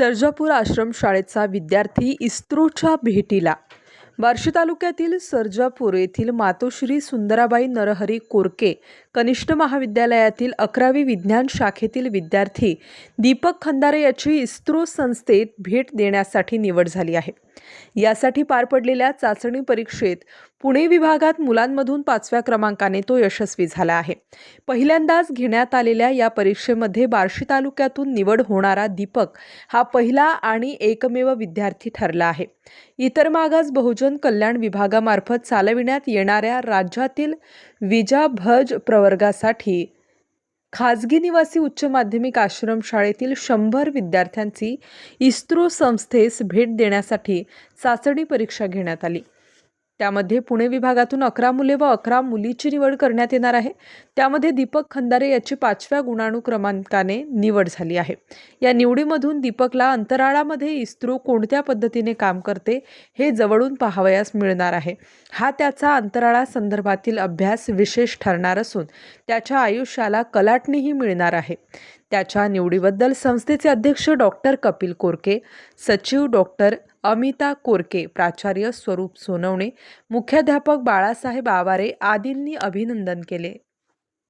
सर्जापूर आश्रमशाळेचा विद्यार्थी इस्रोच्या भेटीला. बार्शी तालुक्यातील सर्जापूर येथील मातोश्री सुंदराबाई नरहरी कोरके कनिष्ठ महाविद्यालयातील अकरावी विज्ञान शाखेतील विद्यार्थी दीपक खंदारे याची इस्रो संस्थेत भेट देण्यासाठी निवड झाली आहे. यासाठी पार पडलेल्या चाचणी परीक्षेत पुणे विभागात मुलांमधून पाचव्या क्रमांकाने तो यशस्वी झाला आहे. पहिल्यांदाच घेण्यात आलेल्या या परीक्षेमध्ये बार्शी तालुक्यातून निवड होणारा दीपक हा पहिला आणि एकमेव विद्यार्थी ठरला आहे. इतर मागास बहुजन कल्याण विभागामार्फत चालविण्यात येणाऱ्या राज्यातील विजाभज प्रवर्गासाठी खाजगी निवासी उच्च माध्यमिक आश्रमशाळेतील शंभर विद्यार्थ्यांची इस्रो संस्थेस भेट देण्यासाठी चाचणी परीक्षा घेण्यात आली. त्यामध्ये पुणे विभागातून अकरा मुले व अकरा मुलीची निवड करण्यात येणार आहे. त्यामध्ये दीपक खंदारे याची पाचव्या गुणानुक्रमांकाने निवड झाली आहे. या निवडीमधून दीपकला अंतराळामध्ये इस्रो कोणत्या पद्धतीने काम करते हे जवळून पाहावयास मिळणार आहे. हा त्याचा अंतराळासंदर्भातील अभ्यास विशेष ठरणार असून त्याच्या आयुष्याला कलाटणीही मिळणार आहे. त्याच्या निवडीबद्दल संस्थेचे अध्यक्ष डॉक्टर कपिल कोरके सचिव डॉक्टर अमिता कोरके प्राचार्य स्वरूप सोनवणे मुख्याध्यापक बाळासाहेब आवारे आदींनी अभिनंदन केले.